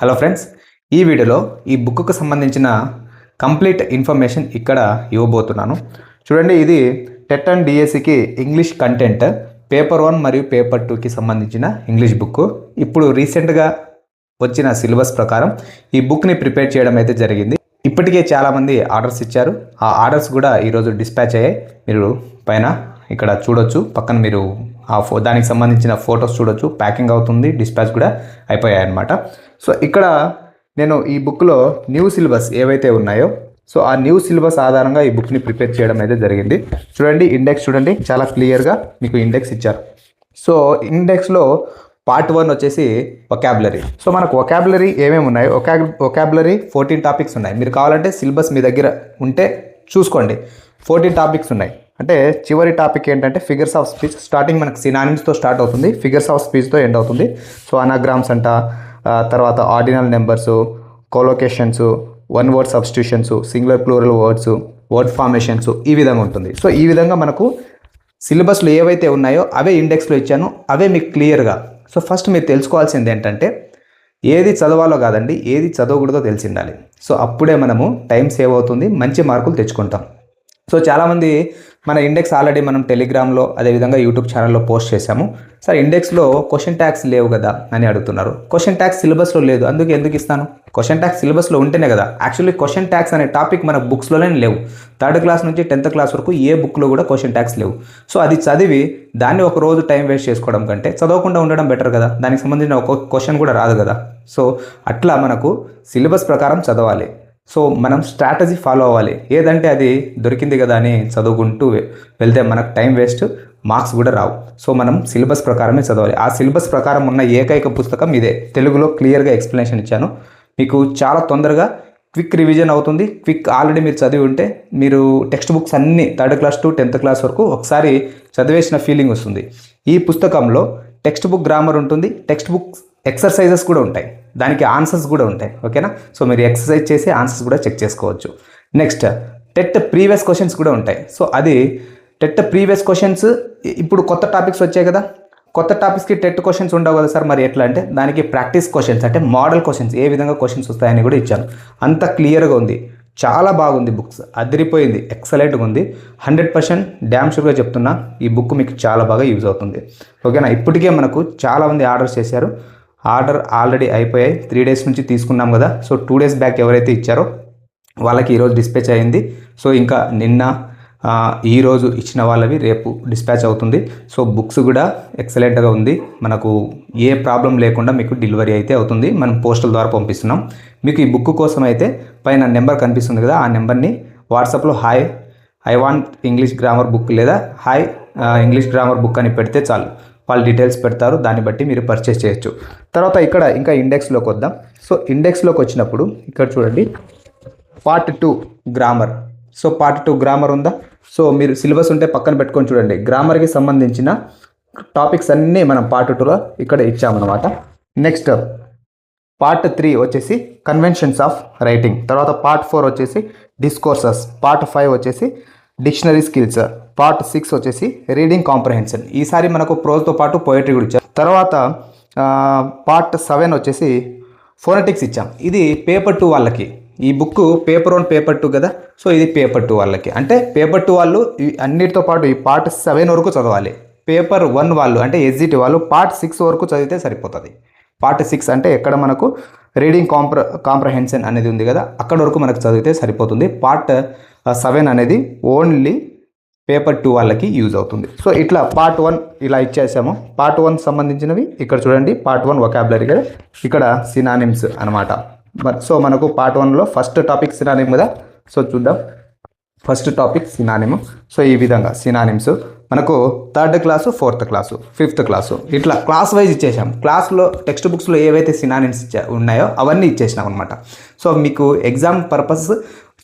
Hello friends ఈ వీడియోలో ఈ బుక్కు సంబంధించిన కంప్లీట్ ఇన్ఫర్మేషన్ ఇక్కడ ఇవ్వబోతున్నాను. చూడండి ఇది టెట్ అండ్ డిఎస్సికి ఇంగ్లీష్ కంటెంట్ పేపర్ వన్ మరియు పేపర్ టూకి సంబంధించిన ఇంగ్లీష్ బుక్ ఇప్పుడు రీసెంట్గా వచ్చిన సిలబస్ ప్రకారం ఈ బుక్ని ప్రిపేర్ చేయడం అయితే జరిగింది. ఇప్పటికే చాలామంది ఆర్డర్స్ ఇచ్చారు. ఆ ఆర్డర్స్ కూడా ఈరోజు డిస్పాచ్ అయ్యాయి. మీరు పైన ఇక్కడ చూడొచ్చు. పక్కన మీరు ఆ ఫో దానికి సంబంధించిన ఫొటోస్ చూడొచ్చు. ప్యాకింగ్ అవుతుంది డిస్పాచ్ కూడా అయిపోయాయి అనమాట సో ఇక్కడ నేను ఈ బుక్లో న్యూ సిలబస్ ఏవైతే ఉన్నాయో సో ఆ న్యూ సిలబస్ ఆధారంగా ఈ బుక్ని ప్రిపేర్ చేయడం అయితే జరిగింది. చూడండి ఇండెక్స్ చూడండి చాలా క్లియర్గా మీకు ఇండెక్స్ ఇచ్చారు. సో ఇండెక్స్లో పార్ట్ వన్ వచ్చేసి ఒకాబులరీ సో మనకు ఒకాబులరీ ఏమేమి ఉన్నాయి ఒకా ఒకాబులరీ ఫోర్టీన్ టాపిక్స్ ఉన్నాయి. మీరు కావాలంటే సిలబస్ మీ దగ్గర ఉంటే చూసుకోండి. ఫోర్టీన్ టాపిక్స్ ఉన్నాయి. అంటే చివరి టాపిక్ ఏంటంటే ఫిగర్స్ ఆఫ్ స్పీచ్ స్టార్టింగ్ మనకు సినానిమ్స్తో స్టార్ట్ అవుతుంది. ఫిగర్స్ ఆఫ్ స్పీచ్తో ఎండ్ అవుతుంది. సో అనాగ్రామ్స్ అంట తర్వాత ordinal numbers collocations one word substitutions singular plural words word formations ఈ విధంగా ఉంటుంది. సో ఈ విధంగా మనకు సిలబస్లో ఏవైతే ఉన్నాయో అవే ఇండెక్స్లో ఇచ్చాను. అవే మీకు క్లియర్గా సో ఫస్ట్ మీరు తెలుసుకోవాల్సింది ఏంటంటే ఏది చదవాలో కాదండి ఏది చదవకూడదో తెలిసిండాలి. సో అప్పుడే మనము టైం సేవ్ అవుతుంది మంచి మార్కులు తెచ్చుకుంటాం. సో చాలామంది మన ఇండెక్స్ ఆల్రెడీ మనం టెలిగ్రామ్లో అదేవిధంగా యూట్యూబ్ ఛానల్లో పోస్ట్ చేశాము. సార్ ఇండెక్స్లో క్వశ్చన్ ట్యాక్స్ లేవు కదా అని అడుగుతున్నారు. క్వశ్చన్ ట్యాక్స్ సిలబస్లో లేదు. అందుకే ఎందుకు ఇస్తాను? క్వశ్చన్ ట్యాక్స్ సిలబస్లో ఉంటేనే కదా. యాక్చువల్లీ క్వశ్చన్ ట్యాక్స్ అనే టాపిక్ మన బుక్స్లోనే లేవు. థర్డ్ క్లాస్ నుంచి టెన్త్ క్లాస్ వరకు ఏ బుక్లో కూడా క్వశ్చన్ ట్యాక్స్ లేవు. సో అది చదివి దాన్ని ఒక రోజు టైం వేస్ట్ చేసుకోవడం కంటే చదవకుండా ఉండడం బెటర్ కదా. దానికి సంబంధించిన ఒక క్వశ్చన్ కూడా రాదు కదా. సో అట్లా మనకు సిలబస్ ప్రకారం చదవాలి. సో మనం స్ట్రాటజీ ఫాలో అవ్వాలి. ఏదంటే అది దొరికింది కదా అని చదువుకుంటూ వెళ్తే మనకు టైం వేస్ట్ మార్క్స్ కూడా రావు. సో మనం సిలబస్ ప్రకారమే చదవాలి. ఆ సిలబస్ ప్రకారం ఉన్న ఏకైక పుస్తకం ఇదే. తెలుగులో క్లియర్గా ఎక్స్ప్లెనేషన్ ఇచ్చాను. మీకు చాలా తొందరగా క్విక్ రివిజన్ అవుతుంది. క్విక్ ఆల్రెడీ మీరు చదివి ఉంటే మీరు టెక్స్ట్ బుక్స్ అన్ని third class to tenth class వరకు ఒకసారి చదివేసిన ఫీలింగ్ వస్తుంది. ఈ పుస్తకంలో టెక్స్ట్ బుక్ గ్రామర్ ఉంటుంది. టెక్స్ట్ బుక్ ఎక్సర్సైజెస్ కూడా ఉంటాయి. దానికి ఆన్సర్స్ కూడా ఉంటాయి. ఓకేనా? సో మీరు ఎక్సర్సైజ్ చేసి ఆన్సర్స్ కూడా చెక్ చేసుకోవచ్చు. నెక్స్ట్ టెట్ ప్రీవియస్ క్వశ్చన్స్ కూడా ఉంటాయి. సో అది టెట్ ప్రీవియస్ క్వశ్చన్స్ ఇప్పుడు కొత్త టాపిక్స్ వచ్చాయి కదా? కొత్త టాపిక్స్కి టెట్ క్వశ్చన్స్ ఉండవు కదా సార్? మరి ఎట్లా అంటే దానికి ప్రాక్టీస్ క్వశ్చన్స్ అంటే మోడల్ క్వశ్చన్స్ ఏ విధంగా క్వశ్చన్స్ వస్తాయని కూడా ఇచ్చాను. అంత క్లియర్గా ఉంది. చాలా బాగుంది బుక్స్. అదిరిపోయింది. ఎక్సలెంట్గా ఉంది. హండ్రెడ్ పర్సెంట్ డ్యామ్ షూర్గా చెప్తున్నా. ఈ బుక్ మీకు చాలా బాగా యూజ్ అవుతుంది. ఓకేనా? ఇప్పటికే మనకు చాలామంది ఆర్డర్స్ చేశారు. ఆర్డర్ ఆల్రెడీ అయిపోయాయి. త్రీ డేస్ నుంచి తీసుకున్నాం కదా. సో టూ డేస్ బ్యాక్ ఎవరైతే ఇచ్చారో వాళ్ళకి ఈరోజు డిస్పాచ్ అయింది. సో ఇంకా నిన్న ఈరోజు ఈ రోజు ఇచ్చిన వాళ్ళవి రేపు డిస్పాచ్ అవుతుంది. సో బుక్స్ కూడా ఎక్సలెంట్గా ఉంది. మనకు ఏ ప్రాబ్లం లేకుండా మీకు డెలివరీ అయితే అవుతుంది. మనం పోస్టల్ ద్వారా పంపిస్తున్నాం. మీకు ఈ బుక్ కోసం అయితే పైన నెంబర్ కనిపిస్తుంది కదా. ఆ నెంబర్ని వాట్సాప్లో hi I want English grammar book లేదా హాయ్ ఇంగ్లీష్ గ్రామర్ బుక్ అని పెడితే చాలు. వాళ్ళు డీటెయిల్స్ పెడతారు దాన్ని బట్టి మీరు పర్చేస్ చేయొచ్చు. తర్వాత ఇక్కడ ఇంకా ఇండెక్స్లోకి వద్దాం. సో ఇండెక్స్లోకి వచ్చినప్పుడు ఇక్కడ చూడండి part two grammar so part two grammar ఉందా? సో మీరు సిలబస్ ఉంటే పక్కన పెట్టుకొని చూడండి. గ్రామర్కి సంబంధించిన టాపిక్స్ అన్నీ మనం పార్ట్ టూలో ఇక్కడ ఇచ్చామన్నమాట. నెక్స్ట్ పార్ట్ త్రీ వచ్చేసి కన్వెన్షన్స్ ఆఫ్ రైటింగ్ తర్వాత పార్ట్ ఫోర్ వచ్చేసి డిస్కోర్సెస్ పార్ట్ ఫైవ్ వచ్చేసి డిక్షనరీ స్కిల్స్ పార్ట్ సిక్స్ వచ్చేసి రీడింగ్ కాంప్రహెన్షన్. ఈసారి మనకు ప్రోజ్తో పాటు పోయిటరీ కూడా ఇచ్చారు. తర్వాత పార్ట్ సెవెన్ వచ్చేసి ఫోనటిక్స్ ఇచ్చాం. ఇది పేపర్ టూ వాళ్ళకి. ఈ book paper one paper two కదా? సో ఇది పేపర్ టూ వాళ్ళకి. అంటే పేపర్ టూ వాళ్ళు అన్నిటితో పాటు ఈ పార్ట్ సెవెన్ వరకు చదవాలి. పేపర్ వన్ వాళ్ళు అంటే ఎస్జిటి వాళ్ళు పార్ట్ సిక్స్ వరకు చదివితే సరిపోతుంది. పార్ట్ సిక్స్ అంటే ఎక్కడ మనకు రీడింగ్ కాంప్ర కాంప్రహెన్షన్ అనేది ఉంది కదా? అక్కడ వరకు మనకు చదివితే సరిపోతుంది. పార్ట్ సెవెన్ అనేది ఓన్లీ పేపర్ టూ వాళ్ళకి యూజ్ అవుతుంది. సో ఇట్లా పార్ట్ వన్ ఇలా ఇచ్చేసాము. పార్ట్ వన్ సంబంధించినవి ఇక్కడ చూడండి. పార్ట్ వన్ ఒకాబులరీ కదా. ఇక్కడ సినానిమ్స్ అనమాట సో మనకు పార్ట్ వన్లో ఫస్ట్ టాపిక్ సినానిమ్ కదా. సో చూద్దాం. ఫస్ట్ టాపిక్ సినానిమ్ సో ఈ విధంగా సినానిమ్స్ మనకు third class fourth class fifth class. ఇట్లా క్లాస్ వైజ్ ఇచ్చేసాం. క్లాస్లో టెక్స్ట్ బుక్స్లో ఏవైతే సినానిమ్స్ ఇచ్చా ఉన్నాయో అవన్నీ ఇచ్చేసినాం అనమాట సో మీకు ఎగ్జామ్ పర్పస్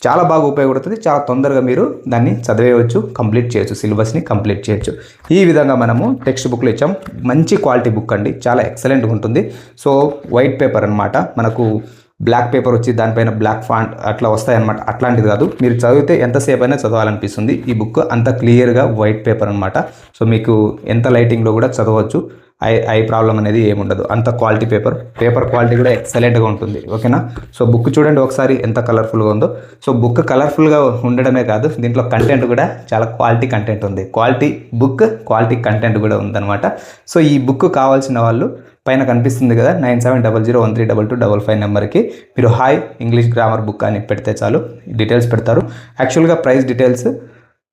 చాలా బాగా ఉపయోగపడుతుంది. చాలా తొందరగా మీరు దాన్ని చదివేయవచ్చు కంప్లీట్ చేయొచ్చు సిలబస్ని కంప్లీట్ చేయొచ్చు. ఈ విధంగా మనము టెక్స్ట్ బుక్లు ఇచ్చాం. మంచి క్వాలిటీ బుక్ అండి. చాలా ఎక్సలెంట్గా ఉంటుంది. సో వైట్ పేపర్ అనమాట మనకు బ్లాక్ పేపర్ వచ్చి దానిపైన బ్లాక్ ఫాంట్ అట్లా వస్తాయన్నమాట. అట్లాంటిది కాదు. మీరు చదివితే ఎంతసేపు అయినా చదవాలనిపిస్తుంది. ఈ బుక్ అంత క్లియర్గా వైట్ పేపర్ అనమాట సో మీకు ఎంత లైటింగ్లో కూడా చదవచ్చు. ఐ ఐ ప్రాబ్లం అనేది ఏముండదు. అంత క్వాలిటీ పేపర్. పేపర్ క్వాలిటీ కూడా ఎక్సలెంట్గా ఉంటుంది. ఓకేనా? సో బుక్ చూడండి ఒకసారి ఎంత కలర్ఫుల్గా ఉందో. సో బుక్ కలర్ఫుల్గా ఉండడమే కాదు దీంట్లో కంటెంట్ కూడా చాలా క్వాలిటీ కంటెంట్ ఉంది. క్వాలిటీ బుక్ క్వాలిటీ కంటెంట్ కూడా ఉందన్నమాట. సో ఈ బుక్ కావాల్సిన వాళ్ళు పైన కనిపిస్తుంది కదా nine seven double zero one three double two double five నెంబర్కి. మీరు హాయ్ ఇంగ్లీష్ గ్రామర్ బుక్ అని పెడితే చాలు డీటెయిల్స్ పెడతారు. యాక్చువల్గా ప్రైస్ డీటెయిల్స్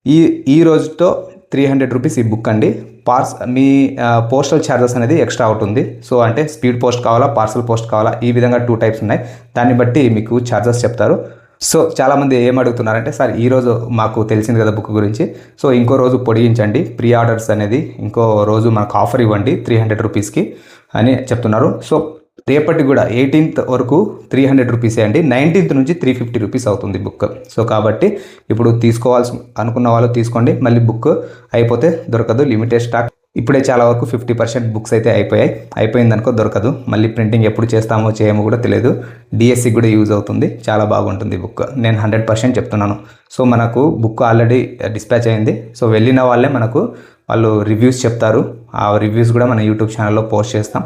ఈ ఈ రోజుతో త్రీ హండ్రెడ్ రూపీస్ ఈ బుక్ అండి. పార్స్ మీ పోస్టల్ ఛార్జెస్ అనేది ఎక్స్ట్రా అవుతుంది సో అంటే స్పీడ్ పోస్ట్ కావాలా పార్సల్ పోస్ట్ కావాలా ఈ విధంగా టూ టైప్స్ ఉన్నాయి. దాన్ని బట్టి మీకు ఛార్జెస్ చెప్తారు. సో చాలామంది ఏం అడుగుతున్నారంటే సార్ ఈరోజు మాకు తెలిసింది కదా బుక్ గురించి. సో ఇంకో రోజు పొడిగించండి. ప్రీ ఆర్డర్స్ అనేది ఇంకో రోజు మనకు ఆఫర్ ఇవ్వండి త్రీ హండ్రెడ్ రూపీస్కి అని చెప్తున్నారు. సో రేపటి కూడా ఎయిటీన్త్ వరకు త్రీ హండ్రెడ్ రూపీసే అండి. నైన్టీన్త్ నుంచి త్రీ ఫిఫ్టీ రూపీస్ అవుతుంది బుక్. సో కాబట్టి ఇప్పుడు తీసుకోవాల్సి అనుకున్న వాళ్ళు తీసుకోండి. మళ్ళీ బుక్ అయిపోతే దొరకదు. లిమిటెడ్ స్టాక్ ఇప్పుడే చాలా వరకు ఫిఫ్టీ పర్సెంట్ బుక్స్ అయితే అయిపోయాయి. అయిపోయిందనుకో దొరకదు. మళ్ళీ ప్రింటింగ్ ఎప్పుడు చేస్తామో చేయమో కూడా తెలియదు. డిఎస్సి కూడా యూజ్ అవుతుంది. చాలా బాగుంటుంది బుక్. నేను హండ్రెడ్ పర్సెంట్ చెప్తున్నాను. సో మనకు బుక్ ఆల్రెడీ డిస్పాచ్ అయింది. సో వెళ్ళిన వాళ్ళే మనకు వాళ్ళు రివ్యూస్ చెప్తారు. ఆ రివ్యూస్ కూడా మన యూట్యూబ్ ఛానల్లో పోస్ట్ చేస్తాం.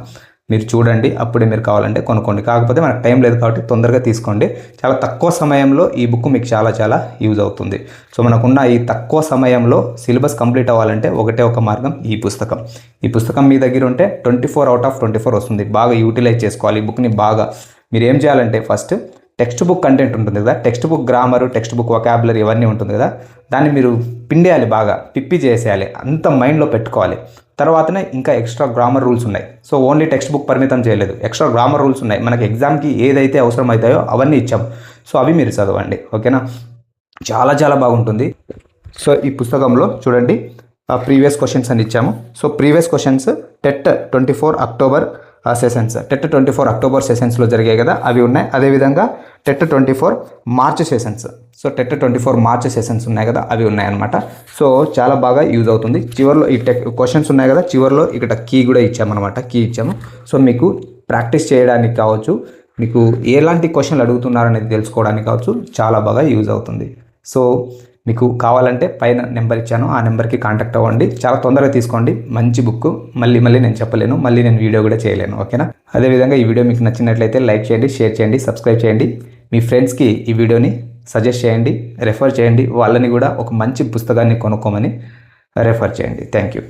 మీరు చూడండి అప్పుడే మీరు కావాలంటే కొనుక్కోండి. కాకపోతే మనకు టైం లేదు కాబట్టి తొందరగా తీసుకోండి. చాలా తక్కువ సమయంలో ఈ బుక్ మీకు చాలా చాలా యూజ్ అవుతుంది. సో మనకున్న ఈ తక్కువ సమయంలో సిలబస్ కంప్లీట్ అవ్వాలంటే ఒకటే ఒక మార్గం ఈ పుస్తకం. ఈ పుస్తకం మీ దగ్గర ఉంటే twenty four out of twenty four వస్తుంది. బాగా యూటిలైజ్ చేసుకోవాలి. ఈ బుక్ని బాగా మీరు ఏం చేయాలంటే ఫస్ట్ టెక్స్ట్ బుక్ కంటెంట్ ఉంటుంది కదా text book grammar text book vocabulary ఇవన్నీ ఉంటుంది కదా దాన్ని మీరు పిండేయాలి బాగా పిప్పి చేసేయాలి అంత మైండ్లో పెట్టుకోవాలి. తర్వాతనే ఇంకా ఎక్స్ట్రా గ్రామర్ రూల్స్ ఉన్నాయి. సో ఓన్లీ టెక్స్ట్ బుక్ పరిమితం చేయలేదు. ఎక్స్ట్రా గ్రామర్ రూల్స్ ఉన్నాయి. మనకి ఎగ్జామ్కి ఏదైతే అవసరం అవుతాయో అవన్నీ ఇచ్చాం. సో అవి మీరు చదవండి. ఓకేనా చాలా చాలా బాగుంటుంది. సో ఈ పుస్తకంలో చూడండి ప్రీవియస్ క్వశ్చన్స్ అని ఇచ్చాము. So previous questions TET twenty four October sessions TET twenty four October సెషన్స్లో జరిగాయి కదా అవి ఉన్నాయి. అదేవిధంగా TET twenty four March sessions so TET twenty four March sessions ఉన్నాయి కదా అవి ఉన్నాయన్నమాట సో చాలా బాగా యూజ్ అవుతుంది. చివరిలో ఈ టెక్ క్వశ్చన్స్ ఉన్నాయి కదా చివరిలో ఇక్కడ కీ కూడా ఇచ్చామన్నమాట కీ ఇచ్చాము. సో మీకు ప్రాక్టీస్ చేయడానికి కావచ్చు మీకు ఎలాంటి క్వశ్చన్లు అడుగుతున్నారనేది తెలుసుకోవడానికి కావచ్చు చాలా బాగా యూజ్ అవుతుంది. సో మీకు కావాలంటే పైన నెంబర్ ఇచ్చాను. ఆ నెంబర్కి కాంటాక్ట్ అవ్వండి. చాలా తొందరగా తీసుకోండి. మంచి బుక్ మళ్ళీ మళ్ళీ నేను చెప్పలేను. మళ్ళీ నేను వీడియో కూడా చేయలేను. ఓకేనా? అదేవిధంగా ఈ వీడియో మీకు నచ్చినట్లయితే లైక్ చేయండి షేర్ చేయండి సబ్స్క్రైబ్ చేయండి. మీ ఫ్రెండ్స్కి ఈ వీడియోని సజెస్ట్ చేయండి రెఫర్ చేయండి. వాళ్ళని కూడా ఒక మంచి పుస్తకాన్ని కొనుక్కోమని రెఫర్ చేయండి. Thank you.